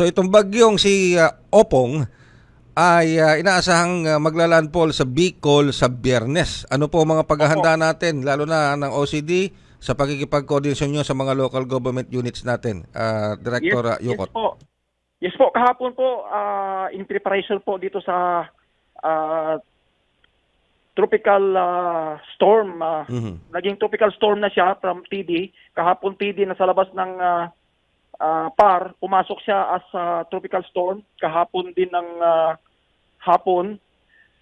So itong bagyong si ah, Opong ay ah, inaasahang ah, maglalandfall sa Bicol sa Biyernes. Ano po mga paghahanda natin, lalo na ng OCD, sa pagkikipag-coordination nyo sa mga local government units natin, ah, Director ah, Yukot? Yes po. Yes po, kahapon po ah, in preparation po dito sa ah, tropical ah, storm. ah, Mhm. Naging tropical storm na siya from TD. Kahapon TD nasa labas ng ah, ah, PAR, pumasok siya as ah, tropical storm. Kahapon din ng ah, hapon.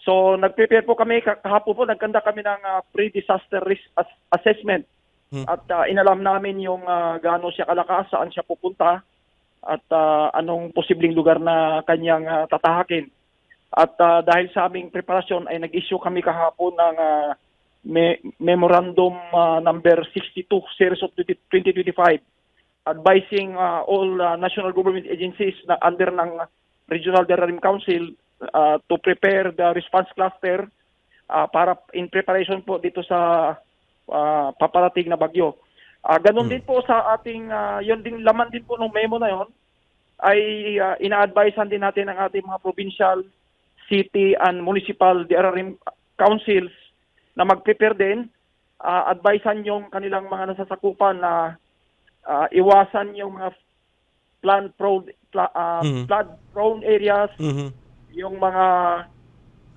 So nag-prepare po kami kah- kahapon po nagkanda kami ng ah, pre-disaster risk as- assessment. Hmm. At ah, inalam namin yung uh, gaano siya kalakas, saan siya pupunta at ah, anong posibleng lugar na kanyang ah, tatahakin. At ah, dahil sa aming preparasyon ay nag-issue kami kahapon ng ah, me- memorandum ah, number 62 series of 20- 2025 advising ah, all ah, national government agencies na under ng Regional Terrorism Council ah, to prepare the response cluster ah, para in preparation po dito sa ah, paparating na bagyo. Ah, ganun din po sa ating ah, yun din laman din po ng memo na yon ay ah, ina-advisean din natin ang ating mga provincial, city and municipal DRRM councils na mag-prepare din, ah, advisean yung kanilang mga nasasakupan na ah, iwasan yung mga flood prone pla- ah, Mhm. flood prone areas, Mhm. yung mga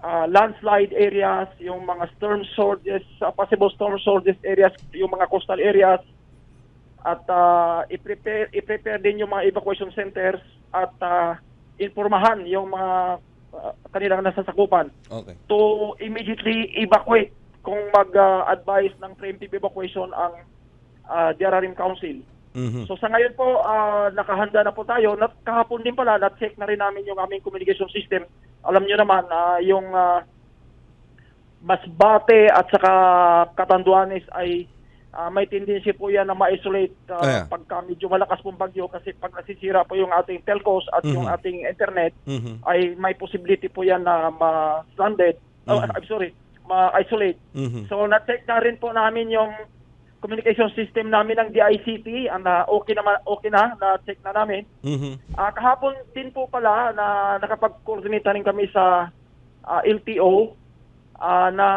ah, landslide areas, yung mga storm surges, ah, possible storm surges areas, yung mga coastal areas at ah, i-prepare i-prepare din yung mga evacuation centers at ah, informahan yung mga ah, kanilang nasasakupan Okay. to immediately evacuate kung mag-advise ng preemptive evacuation ang uh, DRRM Council. Mhm. So sa ngayon po, ah, nakahanda na po tayo. Nat, kahapon din pala, na-check na rin namin yung aming communication system. Alam nyo naman, ah, yung ah, Masbate at saka Catanduanes ay ah, may tendency po yan na ma-isolate ah, Ayan. pagka medyo malakas pong bagyo kasi pag nasisira po yung ating telcos at yung Mhm. ating internet, Mhm. ay may possibility po yan na ma-stranded. Oh, Mhm. I'm sorry, ma-isolate. Mhm. So na-check na rin po namin yung communication system namin ng DICT, ang na okay naman okay na, na-check na namin. Mhm. Ah, kahapon din po pala na nakapag-coordinate na rin kami sa ah, LTO ah, na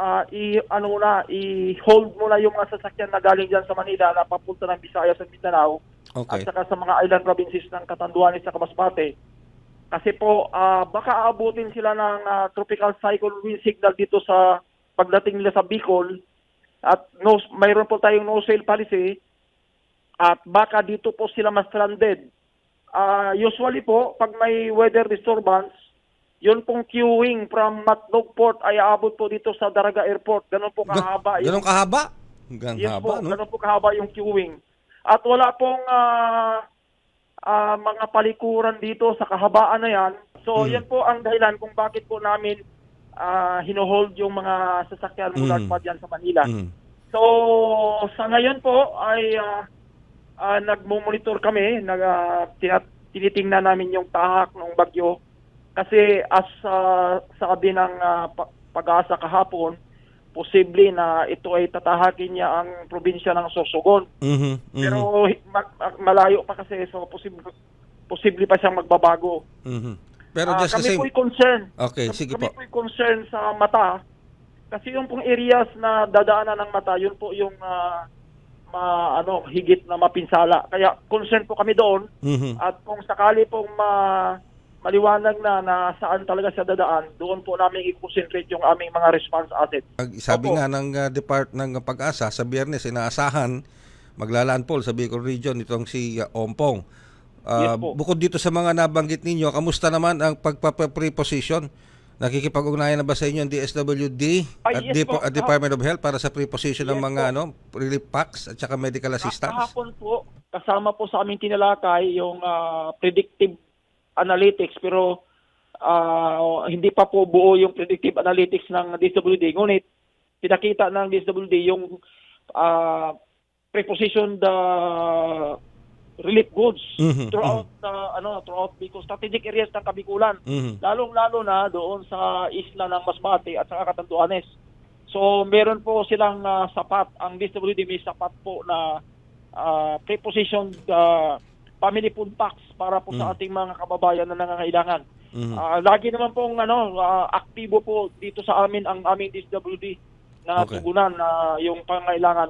ah, i ano na i-hold muna yung mga sasakyan na galing diyan sa Manila na papunta ng Visayas at Mindanao Okay. at saka sa mga island provinces ng Catanduanes at Masbate. Kasi po, ah, baka aabutin sila ng ah, tropical cyclone wind signal dito sa pagdating nila sa Bicol. At no, mayroon po tayong no sail policy. At baka dito po sila mas stranded. Ah, usually po, pag may weather disturbance, yun pong queuing from Matnog Port ay aabot po dito sa Daraga Airport. Ganun po kahaba. Ganun kahaba? Ganun Yes po, haba, no? ganun po kahaba yung queuing. At wala pong ah, ah, mga palikuran dito sa kahabaan na yan. So, Mm. yan po ang dahilan kung bakit po namin ah, hinohold yung mga sasakyan mula Mm. pa dyan sa Manila. Mhm. So, sa ngayon po ay ah, ah, nagmo-monitor kami, nag, ah, tina- tinitingnan namin yung tahak ng bagyo. Kasi as ah, sabi ng pa- pag-asa kahapon, posible na ito ay tatahakin niya ang probinsya ng Sorsogon. Mhm. Mhm. Pero hi- ma- ma- malayo pa kasi, so posible, posible pa siyang magbabago. Mhm. Pero Ah, just the kami same. po'y concern. Okay, Kami- sige kami po. po'y concern sa mata. Kasi yung pong areas na dadaanan ng mata, yun po yung ah, ma, ano, higit na mapinsala. Kaya concern po kami doon. Mhm. At kung sakali pong ma, maliwanag na na saan talaga siya dadaan, doon po namin i-concentrate yung aming mga response assets. Sabi Opo. nga ng uh, depart ng pag-asa sa Biyernes inaasahan maglalandfall sa Bicol region itong si uh, Ompong. Uh, Yes po. bukod dito sa mga nabanggit ninyo, kamusta naman ang pagpa-preposition? Nakikipag-ugnayan na ba sa inyo ang DSWD Ay, at, yes Dep- po. at Department of Health para sa preposition ng Yes mga po. ano relief packs at saka medical assistance? Kahapon po, kasama po sa aming tinalakay yung ah, predictive analytics pero ah, hindi pa po buo yung predictive analytics ng DSWD. Ngunit pinakita ng DSWD yung ah, preposition the relief goods Mhm, throughout the ano throughout Bicol strategic areas ng Kabikulan Mhm. lalong-lalo na doon sa isla ng Masbate at saka Catanduanes. So meron po silang ah, sapat, ang DSWD may sapat po na ah, prepositioned ah, family food packs para po sa ating mga kababayan na nangangailangan. Mhm. Ah, lagi naman pong ano, ah, aktibo po dito sa amin ang aming DSWD na Okay. tugunan na yung pangailangan